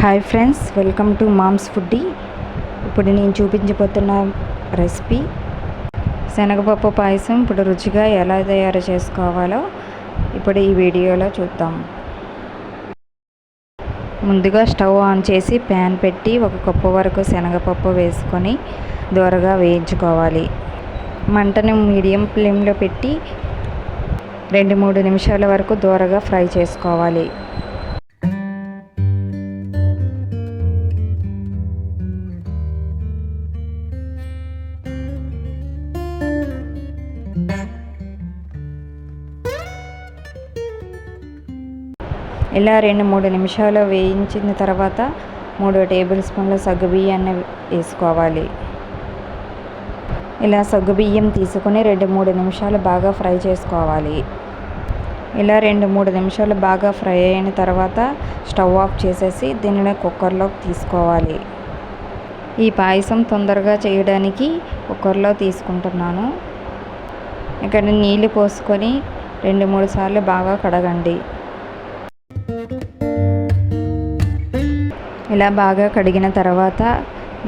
Hi friends welcome to mom's foodie ఇప్పుడు నేను చూపించబోతున్న recipe శనగపప్పు పాయసం ఇప్పుడు రుచిగా ఎలా తయారు చేసుకోవాలో ఇప్పుడు ఈ వీడియోలో చూద్దాం. ముందుగా స్టవ్ ఆన్ చేసి ప్యాన్ పెట్టి ఒక కప్పు వరకు శనగపప్పు వేసుకొని దూరగా వేయించుకోవాలి. మంటను మీడియం ఫ్లేమ్లో పెట్టి రెండు మూడు నిమిషాల వరకు దూరగా ఫ్రై చేసుకోవాలి. ఇలా రెండు మూడు నిమిషాలు వేయించిన తర్వాత మూడు టేబుల్ స్పూన్ల సగ్గుబియ్యాన్ని వేసుకోవాలి. ఇలా సగ్గుబియ్యం తీసుకొని రెండు మూడు నిమిషాలు బాగా ఫ్రై చేసుకోవాలి. ఇలా రెండు మూడు నిమిషాలు బాగా ఫ్రై అయిన తర్వాత స్టవ్ ఆఫ్ చేసేసి దీనిని కుక్కర్లోకి తీసుకోవాలి. ఈ పాయసం తొందరగా చేయడానికి కుక్కర్లో తీసుకుంటున్నాను. ఇక్కడ నీళ్ళు పోసుకొని రెండు మూడు సార్లు బాగా కడగండి. ఇలా బాగా కడిగిన తర్వాత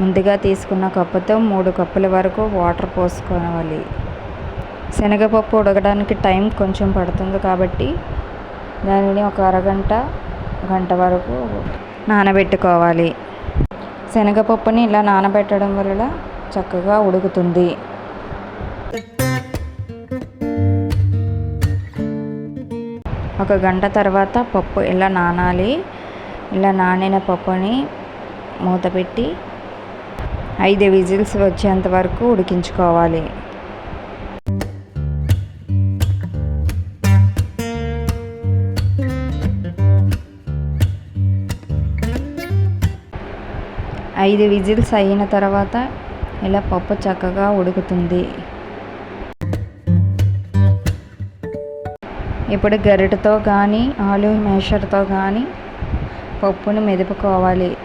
ముందుగా తీసుకున్న కప్పుతో మూడు కప్పుల వరకు వాటర్ పోసుకోవాలి. శనగపప్పు ఉడకడానికి టైం కొంచెం పడుతుంది కాబట్టి దానిని ఒక అరగంట గంట వరకు నానబెట్టుకోవాలి. శనగపప్పుని ఇలా నానబెట్టడం వల్ల చక్కగా ఉడుకుతుంది. ఒక గంట తర్వాత పప్పు ఇలా నానాలి. ఇలా నానిన పప్పుని మూత పెట్టి ఐదు విజిల్స్ వచ్చేంత వరకు ఉడికించుకోవాలి. ఐదు విజిల్స్ అయిన తర్వాత ఇలా పప్పు చక్కగా ఉడుకుతుంది. ఇప్పుడు గరిటతో కానీ ఆలు మేషర్తో కానీ పప్పును మెదుపుకోవాలి.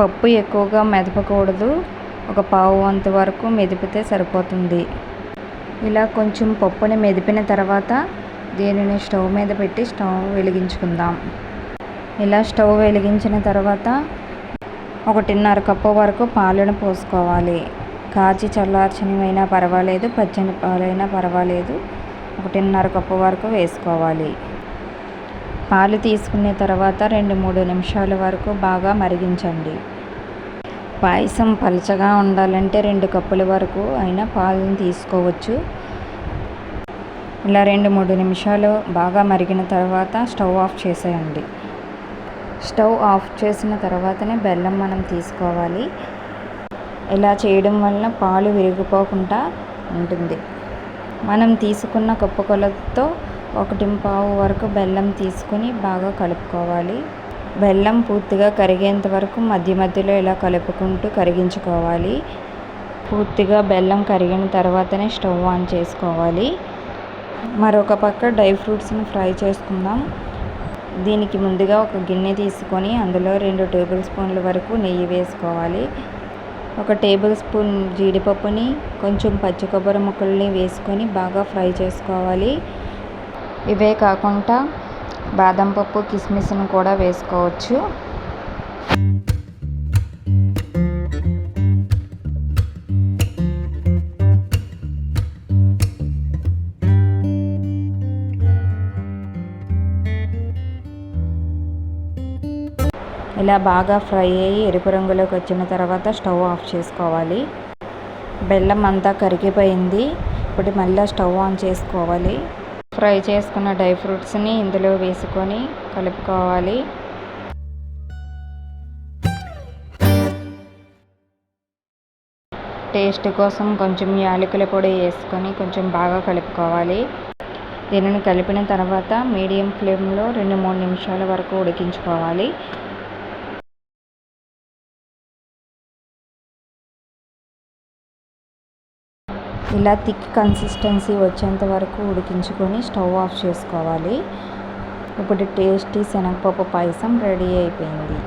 పప్పు ఎక్కువగా మెదపకూడదు. ఒక పావు వంతు వరకు మెదిపితే సరిపోతుంది. ఇలా కొంచెం పప్పుని మెదిపిన తర్వాత దీనిని స్టవ్ మీద పెట్టి స్టవ్ వెలిగించుకుందాం. ఇలా స్టవ్ వెలిగించిన తర్వాత ఒకటిన్నర కప్పు వరకు పాలను పోసుకోవాలి. కాచి చల్లార్చనివైనా పర్వాలేదు పచ్చని పాలైనా పర్వాలేదు. ఒకటిన్నర కప్పు వరకు వేసుకోవాలి. పాలు తీసుకున్న తర్వాత రెండు మూడు నిమిషాల వరకు బాగా మరిగించండి. పాయసం పలచగా ఉండాలంటే రెండు కప్పుల వరకు అయినా పాలను తీసుకోవచ్చు. ఇలా రెండు మూడు నిమిషాలు బాగా మరిగిన తర్వాత స్టవ్ ఆఫ్ చేసేయండి. స్టవ్ ఆఫ్ చేసిన తర్వాతనే బెల్లం మనం తీసుకోవాలి. ఇలా చేయడం వలన పాలు విరిగిపోకుండా ఉంటుంది. మనం తీసుకున్న కప్పు కొలతో ఒకటి పావు వరకు బెల్లం తీసుకొని బాగా కలుపుకోవాలి. బెల్లం పూర్తిగా కరిగేంత వరకు మధ్య మధ్యలో ఇలా కలుపుకుంటూ కరిగించుకోవాలి. పూర్తిగా బెల్లం కరిగిన తర్వాతనే స్టవ్ ఆన్ చేసుకోవాలి. మరొక పక్క డ్రై ఫ్రూట్స్ని ఫ్రై చేసుకుందాం. దీనికి ముందుగా ఒక గిన్నె తీసుకొని అందులో రెండు టేబుల్ స్పూన్ల వరకు నెయ్యి వేసుకోవాలి. ఒక టేబుల్ స్పూన్ జీడిపప్పుని కొంచెం పచ్చి కొబ్బరి ముక్కల్ని వేసుకొని బాగా ఫ్రై చేసుకోవాలి. ఇవే కాకుండా బాదం పప్పు కిస్మిస్ను కూడా వేసుకోవచ్చు. ఇలా బాగా ఫ్రై అయ్యి ఎరుపు రంగులోకి వచ్చిన తర్వాత స్టవ్ ఆఫ్ చేసుకోవాలి. బెల్లం అంతా కరిగిపోయింది. ఇప్పుడు మళ్ళీ స్టవ్ ఆన్ చేసుకోవాలి. ఫ్రై చేసుకున్న డ్రై ఫ్రూట్స్ని ఇందులో వేసుకొని కలుపుకోవాలి. టేస్ట్ కోసం కొంచెం యాలకుల పొడి వేసుకొని కొంచెం బాగా కలుపుకోవాలి. దీనిని కలిపిన తర్వాత మీడియం ఫ్లేమ్లో రెండు మూడు నిమిషాల వరకు ఉడికించుకోవాలి. ఇలా థిక్ కన్సిస్టెన్సీ వచ్చేంత వరకు ఉడికించుకొని స్టవ్ ఆఫ్ చేసుకోవాలి. ఇప్పుడు టేస్టీ శనగపప్పు పాయసం రెడీ అయిపోయింది.